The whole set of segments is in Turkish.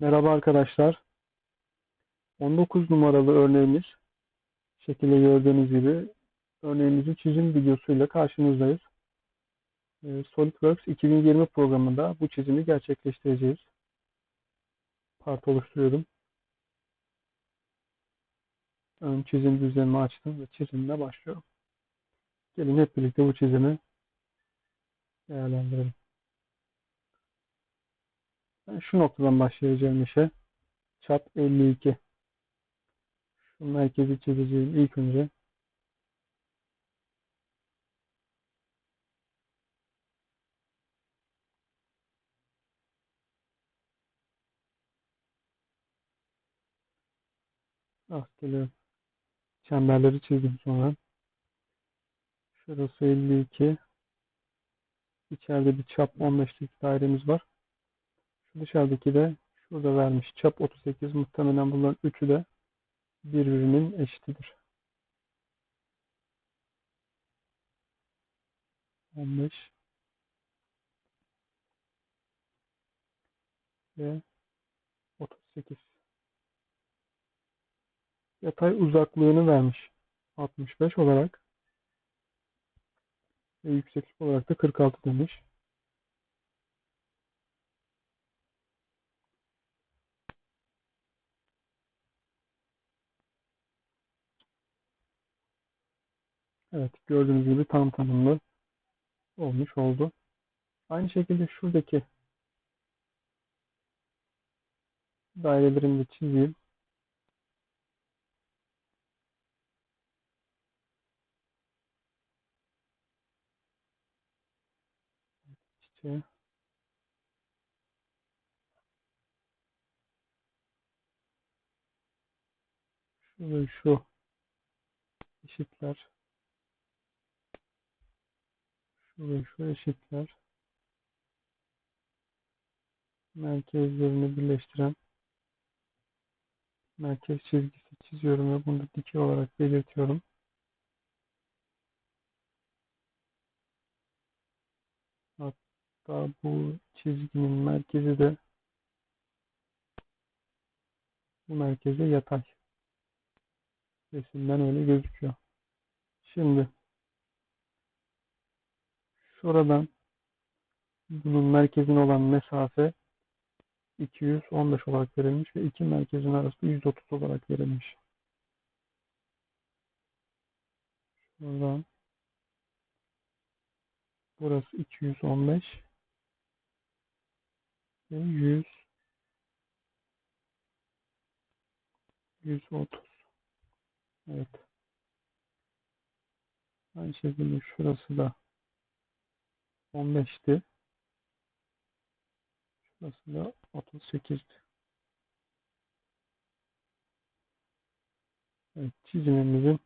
Merhaba arkadaşlar. 19 numaralı örneğimiz şekilde gördüğünüz gibi örneğimizin çizim videosuyla karşınızdayız. Ee, SolidWorks 2020 programında bu çizimi gerçekleştireceğiz. Part oluşturuyorum. Ön çizim düzenimi açtım ve çizimle başlıyorum. Gelin hep birlikte bu çizimi değerlendirelim. Şu noktadan başlayacağım işe. Çap 52. Şu merkezi çizeceğim ilk önce. Rastgele çemberleri çizdim sonra. Şurası 52. İçeride bir çap 15'lik dairemiz var. Dışarıdaki de şurada vermiş. Çap 38. Muhtemelen bunların üçü de birbirinin eşitidir. 15 ve 38. Yatay uzaklığını vermiş. 65 olarak ve yükseklik olarak da 46 demiş. Evet gördüğünüz gibi tam tanımlı olmuş oldu. Aynı şekilde şuradaki dairelerini de çizeyim. İşte şu ve şu eşitler. Şu şu eşitler. Merkezlerini birleştiren merkez çizgisi çiziyorum ve bunu dikey olarak belirtiyorum. Hatta bu çizginin merkezi de bu merkeze yatay. Resimden öyle gözüküyor. Şimdi şuradan bunun merkezine olan mesafe 215 olarak verilmiş ve iki merkezin arası 130 olarak verilmiş. Şuradan burası 215 ve 100 130 Evet. Aynı şekilde şurası da 15'ti. Şurası da 38'di. Evet, çizimimizin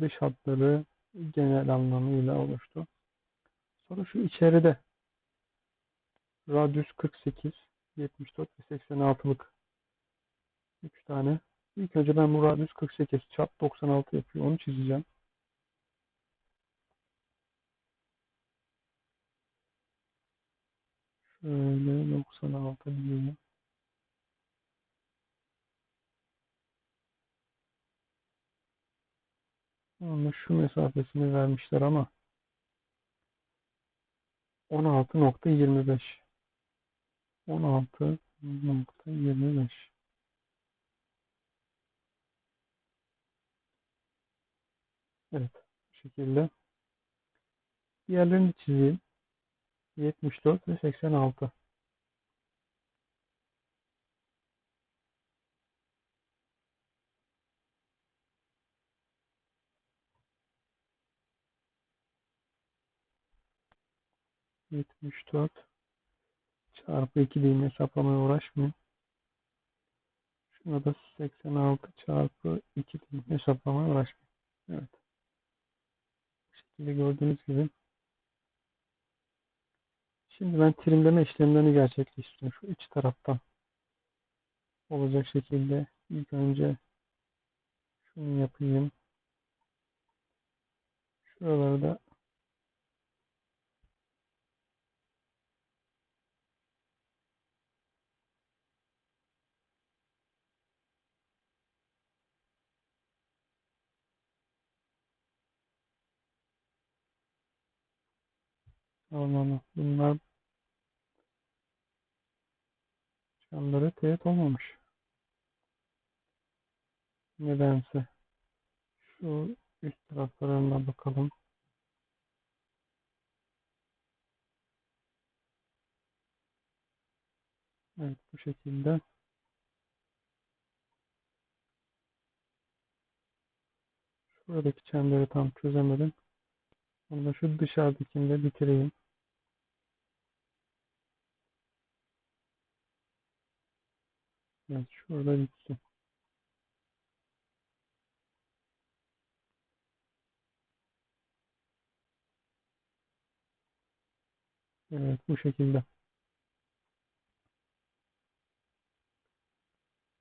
dış hatları genel anlamıyla oluştu. Sonra şu içeride radyus 48, 74 ve 86'lık 3 tane. İlk önce ben bu radyus 48, çap 96 yapıyor. Onu çizeceğim. Şöyle 96 diyelim. Ama şu mesafesini vermişler ama 16.25 16.25 Evet. Bu şekilde. Diğerlerini çizeyim. 74 ve 86. Yetmiş dört çarpı iki diyeyim hesaplamaya uğraşmayayım. Şuna da 86 çarpı 2 diyeyim hesaplamaya uğraşmayayım. Evet. Bu şekilde gördüğünüz gibi. Şimdi ben trimleme işlemlerini gerçekleştiriyorum. Şu iç taraftan olacak şekilde ilk önce şunu yapayım. Şuralarda Tamam, bunlar camları teğet olmamış. Nedense. Şu üst taraflarına bakalım. Evet bu şekilde. Şuradaki çemberi tam çözemedim. Onu da şu dışarıdakini de bitireyim. Evet şurada bitsin. Evet bu şekilde.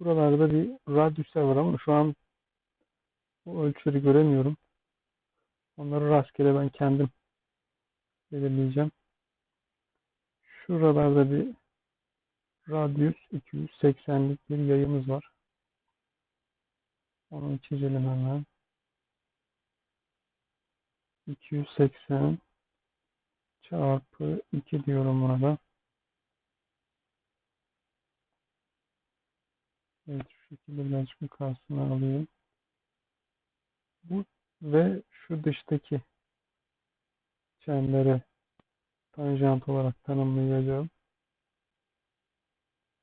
Buralarda bir radyüsler var ama şu an bu ölçüleri göremiyorum. Onları rastgele ben kendim belirleyeceğim. Şuralarda bir radyüs 280'lik bir yayımız var. Onu çizelim hemen. 280 çarpı 2 diyorum buna da. Evet şu şekilde birazcık yukarısına alayım. Bu ve şu dıştaki çembere tanjant olarak tanımlayacağım.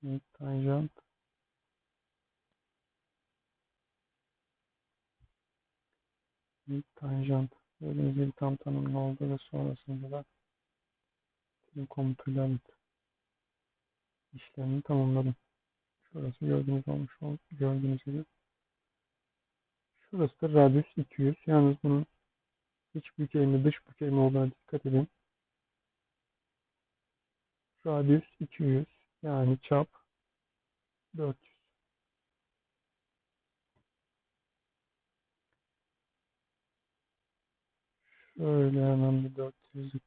Evet, tanjant. Evet, tanjant. Gördüğünüz gibi tam tanımlı oldu ve sonrasında da tüm komutuyla evet, işlemini tamamladım. Şurası gördüğünüz olmuş gördüğünüz gibi. Şurası da radius 200. Yalnız bunun iç bükeyimi dış bükeyimi olduğuna dikkat edin. Radius 200 yani çap 400. Şöyle hemen bir 400'lük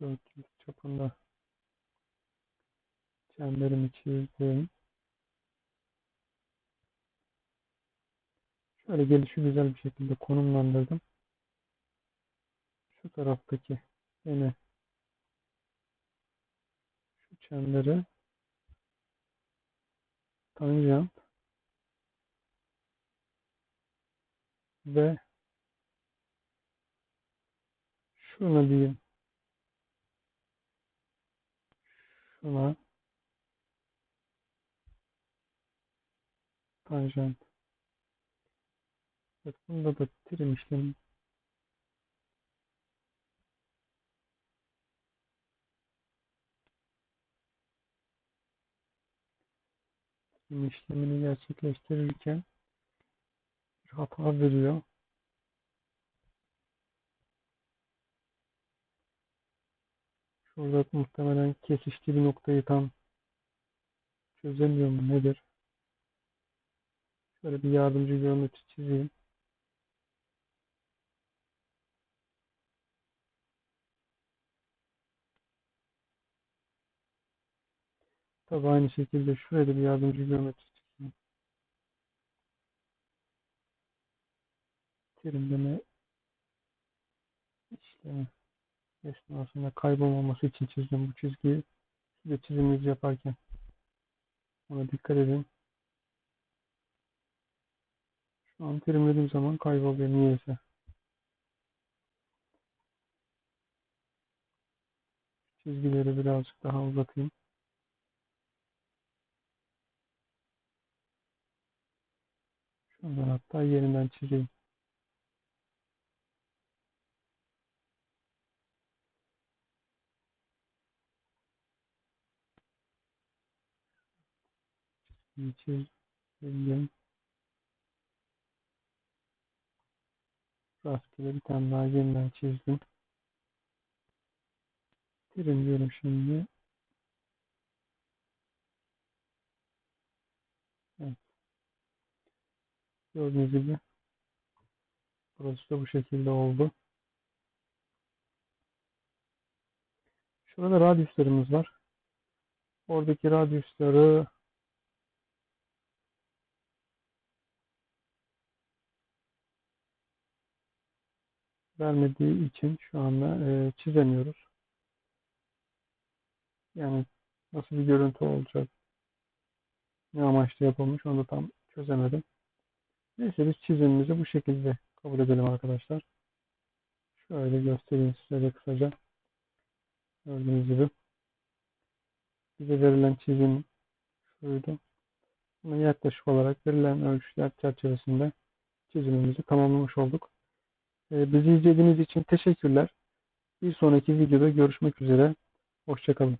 400 çapında çemberimi çizdim. Şöyle gelişi güzel bir şekilde konumlandırdım. Şu taraftaki yine çemberi tanjant ve şuna diyeyim. Şuna tanjant. Evet, bunda da trim işlemi işlemini gerçekleştirirken bir hata veriyor. Şurada muhtemelen kesiştiği noktayı tam çözemiyor mu nedir? Şöyle bir yardımcı geometri çizeyim. Tabi aynı şekilde şuraya da bir yardımcı geometri çizeyim. Terimleme işlemi esnasında kaybolmaması için çizdim bu çizgiyi. Siz de çiziminizi yaparken ona dikkat edin. Şu an terimlediğim zaman kayboluyor niyeyse. Çizgileri birazcık daha uzatayım. Şunları hatta yeniden çizeyim. Çizdim. Rastgele bir tane daha yeniden çizdim. Trim diyorum şimdi. Evet. Gördüğünüz gibi burası da bu şekilde oldu. Şurada radyüslerimiz var. Oradaki radyüsleri vermediği için şu anda e, çizemiyoruz. Yani nasıl bir görüntü olacak, ne amaçla yapılmış onu da tam çözemedim. Neyse biz çizimimizi bu şekilde kabul edelim arkadaşlar. Şöyle göstereyim size de kısaca. Gördüğünüz gibi. Bize verilen çizim şuydu. Ama yaklaşık olarak verilen ölçüler çerçevesinde çizimimizi tamamlamış olduk. Ee, Bizi izlediğiniz için teşekkürler. Bir sonraki videoda görüşmek üzere. Hoşçakalın.